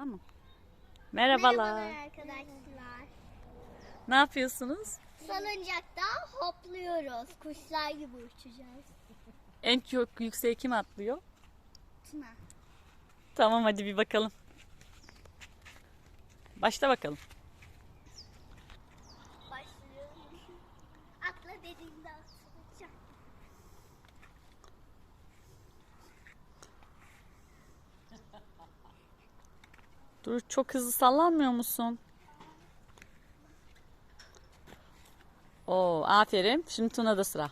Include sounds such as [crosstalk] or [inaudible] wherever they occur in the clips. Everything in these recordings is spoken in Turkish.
Tamam mı? Merhabalar. arkadaşlar. Ne yapıyorsunuz? Salıncakta hopluyoruz. Kuşlar gibi uçacağız. En çok yükseğe kim atlıyor? Tuna. Tamam hadi bir bakalım. Başla bakalım. Dur çok hızlı sallanmıyor musun? Oo aferin. Şimdi Tuna'da sıra.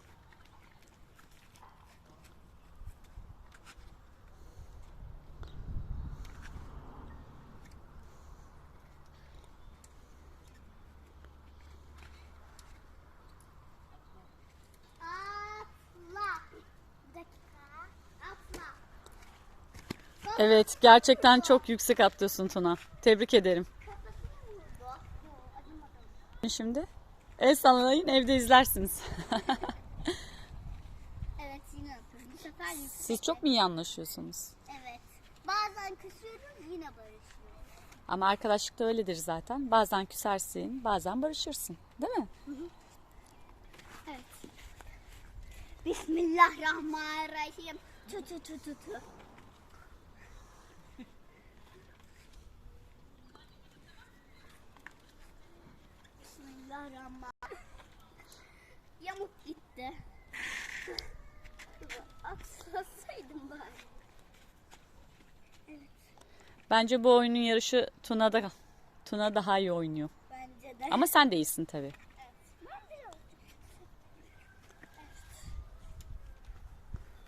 Evet gerçekten çok yüksek atlıyorsun Tuna. Tebrik ederim. Şimdi el sallayın evde izlersiniz. [laughs] Evet yine yapıyorum. Bu sefer yüksek. Siz çok mu iyi anlaşıyorsunuz? Evet. Bazen küsüyoruz yine barışıyoruz. Ama arkadaşlıkta öyledir zaten. Bazen küsersin, bazen barışırsın. Değil mi? Evet. Bismillahirrahmanirrahim. Tu tu tu tu tu. Bismillahirrahmanirrahim. Yamuk gitti. Atlasaydım bari. Bence bu oyunun yarışı Tuna'da. Tuna daha iyi oynuyor. Bence de. Ama sen de iyisin tabii.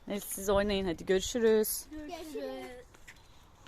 Neyse siz oynayın hadi görüşürüz. Görüşürüz.